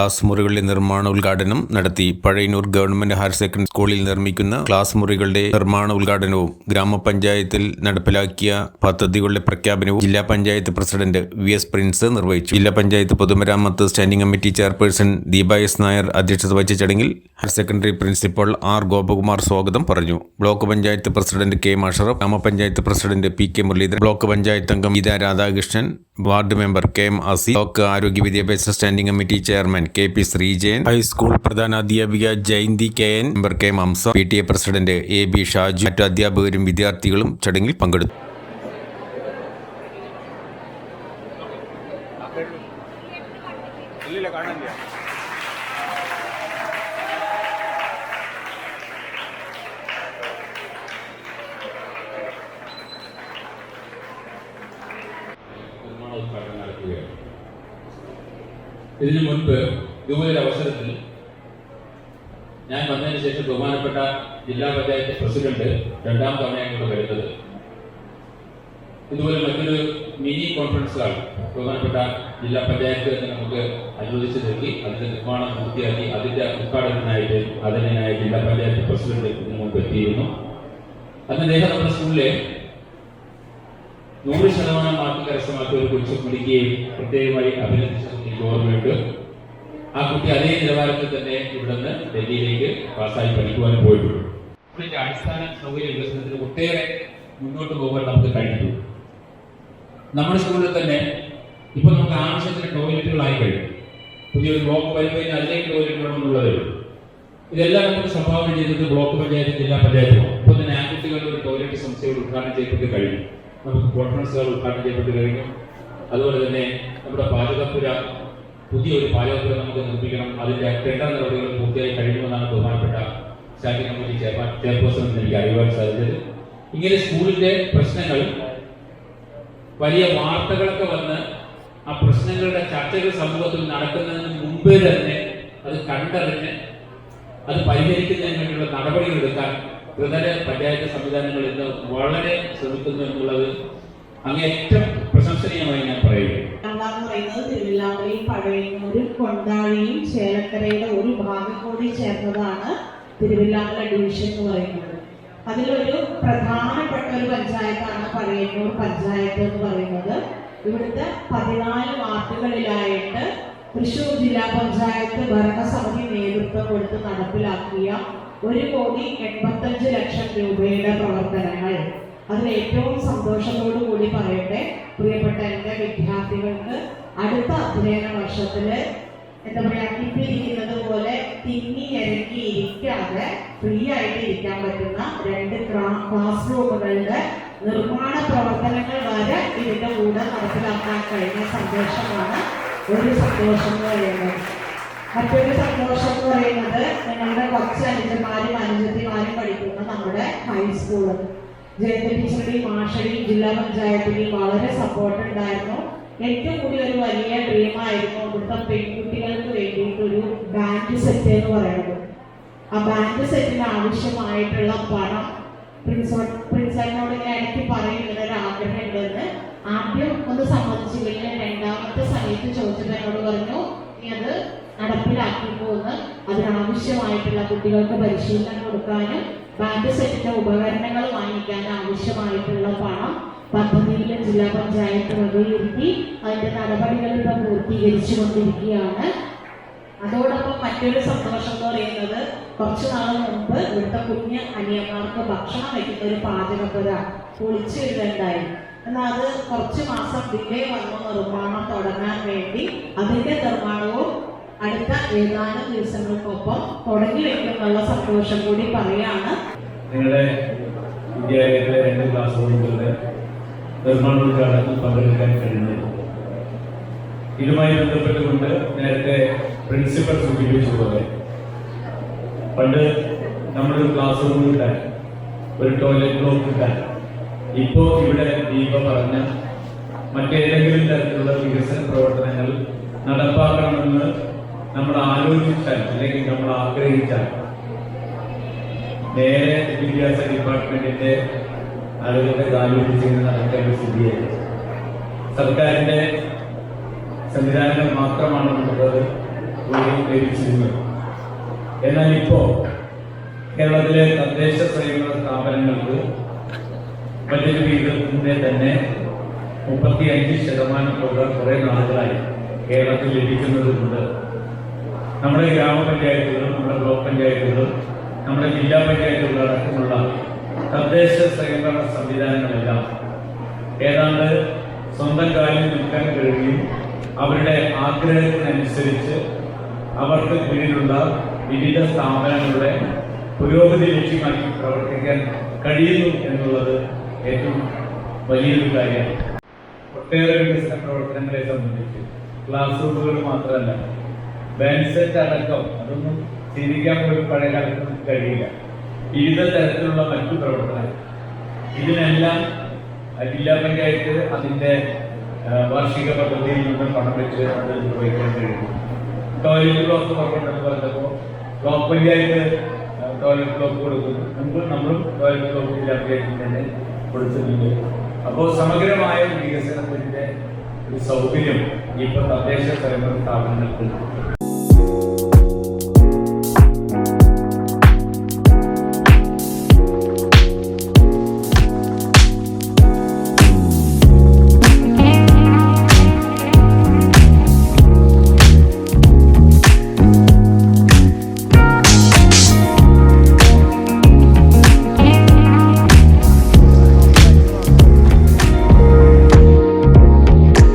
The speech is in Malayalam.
ക്ലാസ് മുറികളുടെ നിർമ്മാണ ഉദ്ഘാടനം നടത്തി പഴയന്നൂർ ഗവൺമെന്റ് ഹയർ സെക്കൻഡറി സ്കൂളിൽ നിർമ്മിക്കുന്ന ക്ലാസ് മുറികളുടെ നിർമ്മാണ ഉദ്ഘാടനവും ഗ്രാമപഞ്ചായത്തിൽ നടപ്പിലാക്കിയ പദ്ധതികളുടെ പ്രഖ്യാപനവും ജില്ലാ panchayat president V S Prince നിർവഹിച്ചു. ജില്ലാ പഞ്ചായത്ത് പൊതുമരാമത്ത് standing committee chairperson Deepa S Nair അധ്യക്ഷത വഹിച്ച ചടങ്ങിൽ higher secondary principal R Gopakumar സ്വാഗതം പറഞ്ഞു. Block panchayat president K Musharaf ഗ്രാമപഞ്ചായത്ത് president P K Muraleedharan block panchayat അംഗം Geetha Radhakrishnan ward member K M Asi block ആരോഗ്യ വിദ്യാഭ്യാസ standing committee chairman K P Sreejayan high school പ്രധാന അധ്യാപിക Jayanthi K N member K Mamsa P T A president A B Shaju മറ്റു അധ്യാപകരും വിദ്യാർത്ഥികളും ചടങ്ങിൽ പങ്കെടുത്തു ഇല്ലില്ല കാണാനില്ല നിർമ്മാണ ഉദ്ഘാടനം നടക്കുകയാണ് ഇതിനു മുൻപ് ഇതുപോലൊരു അവസരത്തിൽ ഞാൻ വന്നതിന് ശേഷം ബഹുമാനപ്പെട്ട ജില്ലാ പഞ്ചായത്ത് പ്രസിഡന്റ് രണ്ടാം തവണയാണ് വരുന്നത്. ഇതുപോലെ മറ്റൊരു മിനി കോൺഫറൻസ് ഹാൾ ബഹുമാനപ്പെട്ട ജില്ലാ പഞ്ചായത്ത് നമുക്ക് അനുവദിച്ചു നൽകി അതിന്റെ നിർമ്മാണം പൂർത്തിയാക്കി അതിന്റെ ഉദ്ഘാടനത്തിനായിട്ട് അതിനായി ജില്ലാ പഞ്ചായത്ത് പ്രസിഡന്റ് ഇതിനു മുമ്പ് എത്തിയിരുന്നു. അന്ന് അദ്ദേഹം നമ്മുടെ സ്കൂളിലെ നൂറ് ശതമാനം മാർക്ക് കരസ്ഥമാക്കിയ ഒരു കൊച്ചു കുട്ടിക്കുകയും പ്രത്യേകമായി അഭിനന്ദിച്ചത് ഓർമ്മയുണ്ട് ആ കുട്ടി അതേ നിലവാരത്തിൽ തന്നെ ഇവിടുന്ന് ഡൽഹിയിലേക്ക് പാസ്സായി പഠിക്കുവാൻ പോയിട്ടുണ്ട്. സ്കൂളിന്റെ അടിസ്ഥാന സൗകര്യ വികസനത്തിന് ഒട്ടേറെ മുന്നോട്ട് പോകാൻ നമുക്ക് കഴിഞ്ഞിട്ടുണ്ട്. നമ്മുടെ സ്കൂളിൽ തന്നെ ഇപ്പൊ നമുക്ക് ആവശ്യത്തിന് ടോയ്ലറ്റുകളായി കഴിഞ്ഞു. പുതിയൊരു ബ്ലോക്ക് വരുമ്പോൾ അതിലേക്ക് ടോയ്ലറ്റ് വേണമെന്നുള്ളതേ ഇതെല്ലാം നമുക്ക് സംഭാവന ചെയ്തത് ബ്ലോക്ക് പഞ്ചായത്ത് ജില്ലാ പഞ്ചായത്തും ഇപ്പോൾ തന്നെ ആൺകുട്ടികളുടെ ഒരു ടോയ്ലറ്റ് സംശയം ഉദ്ഘാടനം ചെയ്യപ്പെട്ട് കഴിഞ്ഞു. നമുക്ക് കോൺഫറൻസുകൾ ഉദ്ഘാടനം ചെയ്യപ്പെട്ട് കഴിഞ്ഞു. അതുപോലെ തന്നെ നമ്മുടെ പാചകപ്പുര പുതിയൊരു പാചകപ്പുര നമുക്ക് നിർമ്മിക്കണം. അതിന്റെ ടെൻഡർ നടപടികൾ പൂർത്തിയായി കഴിയുമെന്നാണ് ബഹുമാനപ്പെട്ട സ്റ്റാൻഡിംഗ് കമ്മിറ്റി ചെയർമാൻ ചെയർപേഴ്സൺ എനിക്ക് അറിയുവാൻ സാധിച്ചത്. ഇങ്ങനെ സ്കൂളിന്റെ പ്രശ്നങ്ങൾ വലിയ വാർത്തകളൊക്കെ വന്ന് ആ പ്രശ്നങ്ങളുടെ ചർച്ചകൾ സമൂഹത്തിൽ നടക്കുന്നതിന് മുമ്പേ തന്നെ അത് കണ്ടറിഞ്ഞ് അത് പരിഹരിക്കുന്നതിന് വേണ്ടിയുള്ള നടപടികൾ എടുക്കാൻ ത്രിതല പഞ്ചായത്ത് സംവിധാനങ്ങൾ ഇന്ന് വളരെ ശ്രമിക്കുന്നു എന്നുള്ളത് അങ്ങേയറ്റം പ്രശംസനീയമായി ഞാൻ പറയുന്നു. പറയുന്നത് തിരുവില്ലാമലയും പഴയന്നൂരും കൊണ്ടാഴിയും ചേലക്കരയുടെ ഒരു ഭാഗം കൂടി ചേർന്നതാണ് തിരുവില്ലാമല ഡിവിഷൻ എന്ന് പറയുന്നത്. അതിലൊരു പ്രധാനപ്പെട്ട ഒരു പഞ്ചായത്താണ് പഴയന്നൂർ പഞ്ചായത്ത് എന്ന് പറയുന്നത്. ഇവിടുത്തെ പതിനാല് വാർഡുകളിലായിട്ട് തൃശൂർ ജില്ലാ പഞ്ചായത്ത് ഭരണസമിതി നേതൃത്വം കൊടുത്ത് നടപ്പിലാക്കിയ ഒരു കോടി എൺപത്തഞ്ച് ലക്ഷം രൂപയുടെ പ്രവർത്തനങ്ങൾ. അതിൽ ഏറ്റവും സന്തോഷത്തോടു കൂടി പറയട്ടെ പ്രിയപ്പെട്ട എന്റെ വിദ്യാർത്ഥികൾക്ക് അടുത്ത അധ്യയന വർഷത്തിൽ എന്താ പറയാ കിട്ടിയിരിക്കുന്നത് പോലെ തിങ്ങി ഇറങ്ങി ഇരിക്കാതെ ഫ്രീ ആയിട്ട് ഇരിക്കാൻ പറ്റുന്ന രണ്ട് ക്ലാസ് റൂമുകളുടെ നിർമ്മാണ പ്രവർത്തനങ്ങൾ വരെ ഇതിന്റെ കൂടെ നടപ്പിലാക്കാൻ കഴിഞ്ഞ സന്തോഷമാണ്. ഒരു സന്തോഷം എന്ന് പറയുന്നത്. മറ്റൊരു സന്തോഷം എന്ന് പറയുന്നത് ഞങ്ങളുടെ കുറച്ച് അനുജന്മാരും അനുജത്തിമാരും പഠിക്കുന്ന നമ്മുടെ ഹൈസ്കൂൾ ജയന്ത മാഷയുടെയും ജില്ലാ പഞ്ചായത്തിന്റെയും വളരെ സപ്പോർട്ട് ഉണ്ടായിരുന്നു. ഏറ്റവും കൂടുതൽ ഒരു വലിയ ഡ്രീം ആയിരുന്നു ഇവിടുത്തെ പെൺകുട്ടികൾക്ക് വേണ്ടിയിട്ട് ഒരു ബാൻഡ് സെറ്റ് എന്ന് പറയുന്നത്. ആ ബാൻഡ് സെറ്റിന് ആവശ്യമായിട്ടുള്ള പണം പ്രിൻസ് പ്രിൻസിപ്പലിനോട് ഞാൻ എനിക്ക് പറയും ഇങ്ങനെ ഒരു ആഗ്രഹം ഉണ്ടെന്ന് ആദ്യം ഒന്ന് സമ്മതിച്ചില്ലെങ്കിൽ രണ്ടാമത്തെ സമയത്ത് ചോദിച്ചിട്ട് എന്നോട് പറഞ്ഞു നീ അത് നടപ്പിലാക്കിപ്പോന്ന് അതിനാവശ്യമായിട്ടുള്ള കുട്ടികൾക്ക് പരിശീലനം കൊടുക്കാനും ബാങ്ക് സെറ്റിന്റെ ഉപകരണങ്ങൾ വാങ്ങിക്കാൻ ആവശ്യമായിട്ടുള്ള പണം പദ്ധതിയിലെ ജില്ലാ പഞ്ചായത്ത് വകയിരുത്തി അതിന്റെ നടപടികൾ പൂർത്തീകരിച്ചു കൊണ്ടിരിക്കുകയാണ് അതോടൊപ്പം മറ്റൊരു സന്തോഷം എന്ന് പറയുന്നത് കുറച്ചു നാൾ മുമ്പ് ഇവിടുത്തെ കുഞ്ഞ് അനിയന്മാർക്ക് ഭക്ഷണം വയ്ക്കുന്ന ഒരു പാചകപ്പുര പൊളിച്ചു വിടുന്നുണ്ടായി എന്നാൽ അത് കുറച്ച് മാസം ഡിലേ വന്നു നിർമ്മാണം തുടങ്ങാൻ വേണ്ടി അതിന്റെ നിർമ്മാണവും അടുത്ത ഏതാനും ദിവസങ്ങൾക്കൊപ്പം തുടങ്ങി വെക്കുന്നുള്ള സന്തോഷം കൂടി പറയാണ്. രണ്ട് ക്ലാസ് റൂമുകളുടെ നിർമ്മാണോദ്ഘാടനത്തിൽ പങ്കെടുക്കാൻ കഴിഞ്ഞത്. ഇതുമായി ബന്ധപ്പെട്ടുകൊണ്ട് നേരത്തെ പ്രിൻസിപ്പൽ സൂചിപ്പിച്ചതുപോലെ പണ്ട് നമ്മളൊരു ക്ലാസ് റൂമിൽ ഒരു ടോയ്ലറ്റ് ബ്ലോക്ക് ഇപ്പോൾ ഇവിടെ ദീപ പറഞ്ഞ മറ്റേതെങ്കിലും തരത്തിലുള്ള വികസന പ്രവർത്തനങ്ങൾ നടപ്പാക്കണമെന്ന് നമ്മൾ ആലോചിച്ചാൽ അല്ലെങ്കിൽ നമ്മൾ ആഗ്രഹിച്ചാൽ നേരെ വിദ്യാഭ്യാസ ഡിപ്പാർട്ട്മെന്റിന്റെ ആളുകളുടെ ചെയ്യുന്ന നടക്കേണ്ട സ്ഥിതിയായി സർക്കാരിന്റെ സംവിധാനങ്ങൾ മാത്രമാണ് നമുക്കത് ലഭിച്ചിരുന്നത്. എന്നാൽ ഇപ്പോ കേരളത്തിലെ തദ്ദേശ സ്വയംഭരണ സ്ഥാപനങ്ങൾക്ക് മറ്റൊരു വിഹിതത്തിന്റെ തന്നെ മുപ്പത്തി അഞ്ച് ശതമാനം തുക കുറെ നാളുകളായി കേരളത്തിൽ ലഭിക്കുന്നതുകൊണ്ട് നമ്മുടെ ഗ്രാമപഞ്ചായത്തുകളും നമ്മുടെ ബ്ലോക്ക് പഞ്ചായത്തുകളും നമ്മുടെ ജില്ലാ പഞ്ചായത്തുകൾ അടക്കമുള്ള തദ്ദേശ സ്വയംഭരണ സംവിധാനങ്ങളെല്ലാം ഏതാണ്ട് സ്വന്തം കാലിൽ നിൽക്കാൻ കഴിയും. അവരുടെ ആഗ്രഹത്തിനനുസരിച്ച് അവർക്ക് കീഴിലുള്ള വിവിധ സ്ഥാപനങ്ങളുടെ പുരോഗതി ലക്ഷ്യമാക്കി പ്രവർത്തിക്കാൻ കഴിയുന്നു എന്നുള്ളത് ഏറ്റവും വലിയൊരു കാര്യമാണ് ഒട്ടേറെ വികസന പ്രവർത്തനങ്ങളെ സംബന്ധിച്ച് ക്ലാസ് റൂമുകൾ മാത്രമല്ല ബാൻഡ് സെറ്റ് അടക്കം അതൊന്നും ചിന്തിക്കാൻ പോലും പഴയ കാലത്ത് നമുക്ക് കഴിയില്ല. വിവിധ തരത്തിലുള്ള മറ്റു പ്രവർത്തനങ്ങൾ. ഇതിനെല്ലാം ജില്ലാ പഞ്ചായത്ത് അതിന്റെ വാർഷിക പദ്ധതിയിൽ നിന്ന് പണം വെച്ച് അത് നിർവഹിക്കാൻ കഴിയും. ടോയ്ലറ്റ് ബ്ലോക്ക് പുറപ്പെട്ടെന്ന് പറഞ്ഞപ്പോൾ ബ്ലോക്ക് പഞ്ചായത്ത് ടോയ്ലറ്റ് ബ്ലോക്ക് കൊടുക്കുന്നു. മുമ്പ് നമ്മളും ടോയ്ലറ്റ് ബ്ലോക്ക് ജില്ലാ പഞ്ചായത്തിൽ തന്നെ കൊടുത്തിട്ടുണ്ട് അപ്പോൾ സമഗ്രമായ വികസനത്തിന്റെ ഒരു സൗകര്യം ഇപ്പോൾ തദ്ദേശ സ്വയംഭരണ സ്ഥാപനങ്ങൾക്ക്